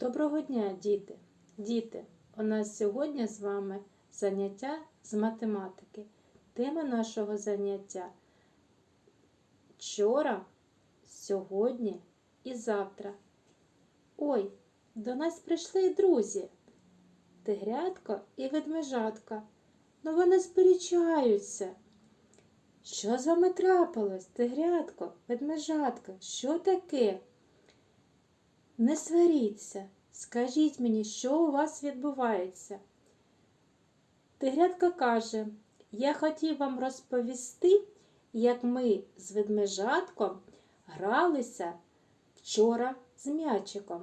Доброго дня, діти! Діти, у нас сьогодні з вами заняття з математики. Тема нашого заняття вчора, сьогодні і завтра. Ой, до нас прийшли друзі. Тигрятко і ведмежатка. Ну вони сперечаються. Що з вами трапилось, тигрятко, ведмежатка? Що таке? Не сваріться, скажіть мені, що у вас відбувається. Тигрятка каже, я хотів вам розповісти, як ми з ведмежатком гралися вчора з м'ячиком.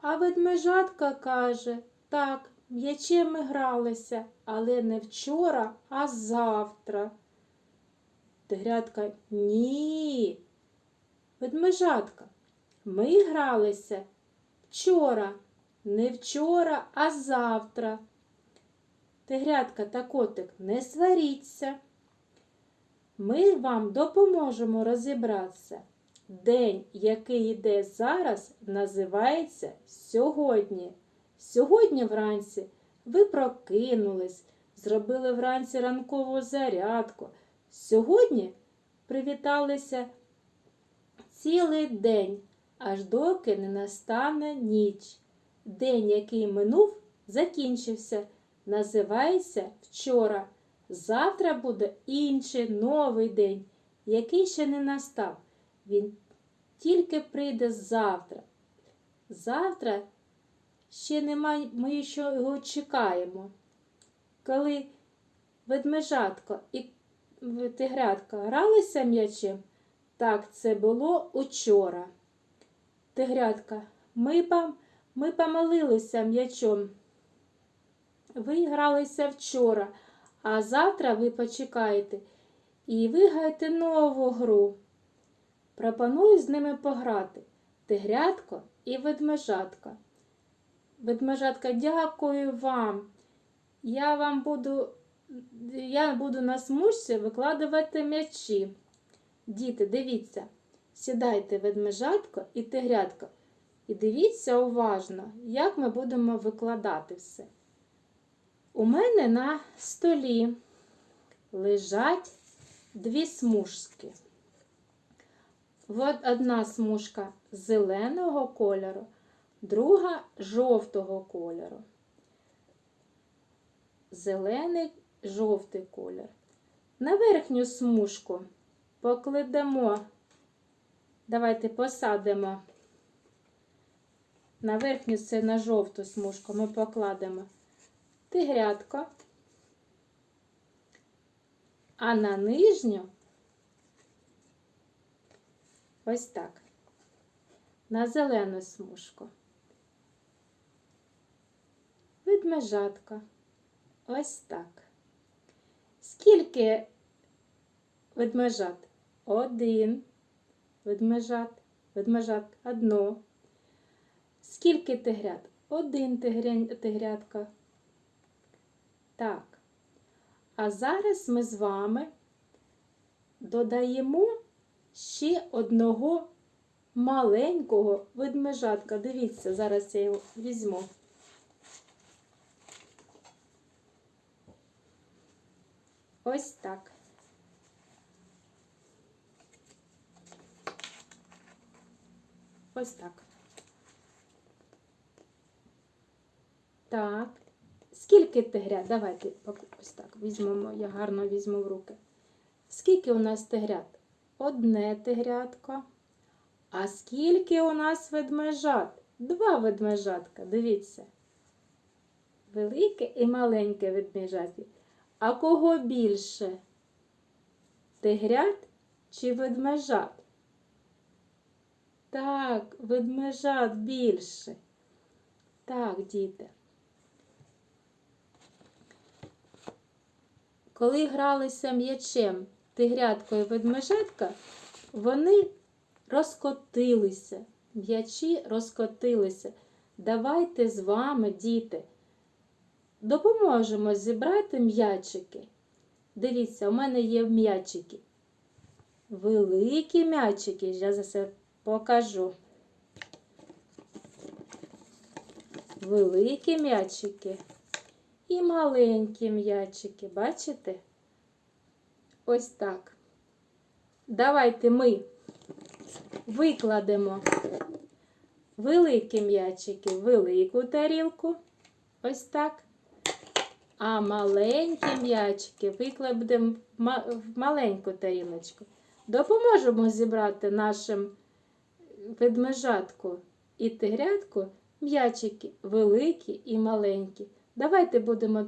А ведмежатка каже, так, м'ячем ми гралися, але не вчора, а завтра. Тигрятка ні. Ведмежатка. Ми гралися вчора, не вчора, а завтра. Тигрятка та котик, не сваріться. Ми вам допоможемо розібратися. День, який йде зараз, називається сьогодні. Сьогодні вранці ви прокинулись, зробили вранці ранкову зарядку. Сьогодні привіталися цілий день аж доки не настане ніч. День, який минув, закінчився. Називається вчора. Завтра буде інший новий день, який ще не настав. Він тільки прийде завтра. Завтра ще немає, ми ще його чекаємо. Коли ведмежатко і тигрятка гралися м'ячем, так це було учора. Тигрятка, ми пом... ми помолилися м'ячом. Ви гралися вчора, а завтра ви почекаєте і вигаєте нову гру. Пропоную з ними пограти тигрятко і ведмежатка. Ведмежатка, дякую вам. Я вам буду, я буду на смужці викладувати м'ячі. Діти, дивіться. Сідайте ведмежатко і тигрятко. І дивіться уважно, як ми будемо викладати все. У мене на столі лежать дві смужки. От одна смужка зеленого кольору, друга жовтого кольору. Зелений жовтий колір. На верхню смужку покладемо Давайте посадимо на верхню це на жовту смужку ми покладемо тигрятко, а на нижню ось так, на зелену смужку. Ведмежатка. Ось так. Скільки ведмежат? Один ведмежат, ведмежат одно. Скільки тигрят? Один тигрятка. Так. А зараз ми з вами додаємо ще одного маленького ведмежатка. Дивіться, зараз я його візьму. Ось так. Ось так. Так. Скільки тигрят? Давайте ось так візьмемо, я гарно візьму в руки. Скільки у нас тигрят? Одне тигрятко. А скільки у нас ведмежат? Два ведмежатка, дивіться. Велике і маленьке ведмежаті. А кого більше? Тигрят чи ведмежат? Так, ведмежат більше. Так, діти. Коли гралися м'ячем тигрятко і ведмежатка, вони розкотилися, м'ячі розкотилися. Давайте з вами, діти, допоможемо зібрати м'ячики. Дивіться, у мене є м'ячики. Великі м'ячики, я за це покажу. великі м'ячики і маленькі м'ячики. Бачите? Ось так. Давайте ми викладемо великі м'ячики в велику тарілку. Ось так. А маленькі м'ячики викладемо в маленьку тарілочку. Допоможемо зібрати нашим ведмежатку і тигрятку м'ячики великі і маленькі. Давайте будемо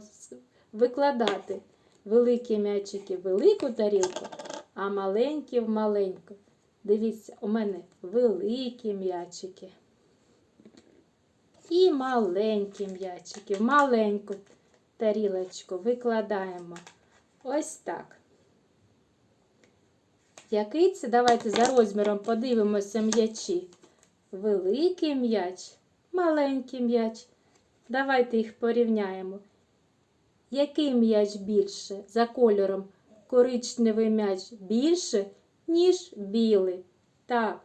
викладати великі м'ячики в велику тарілку, а маленькі в маленьку. Дивіться, у мене великі м'ячики. І маленькі м'ячики в маленьку тарілочку викладаємо. Ось так. Який це? Давайте за розміром подивимося м'ячі. Великий м'яч, маленький м'яч. Давайте їх порівняємо. Який м'яч більше? За кольором коричневий м'яч більше, ніж білий. Так.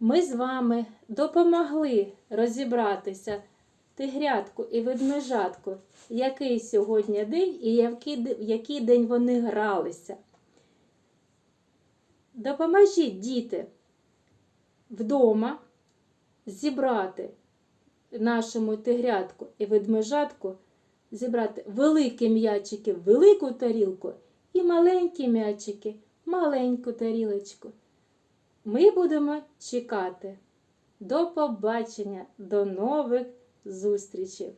Ми з вами допомогли розібратися тигрятку і ведмежатку, який сьогодні день і який, день вони гралися. Допоможіть, діти, вдома зібрати нашому тигрятку і ведмежатку, зібрати великі м'ячики в велику тарілку і маленькі м'ячики маленьку тарілочку. Ми будемо чекати. До побачення, до нових зустрічей!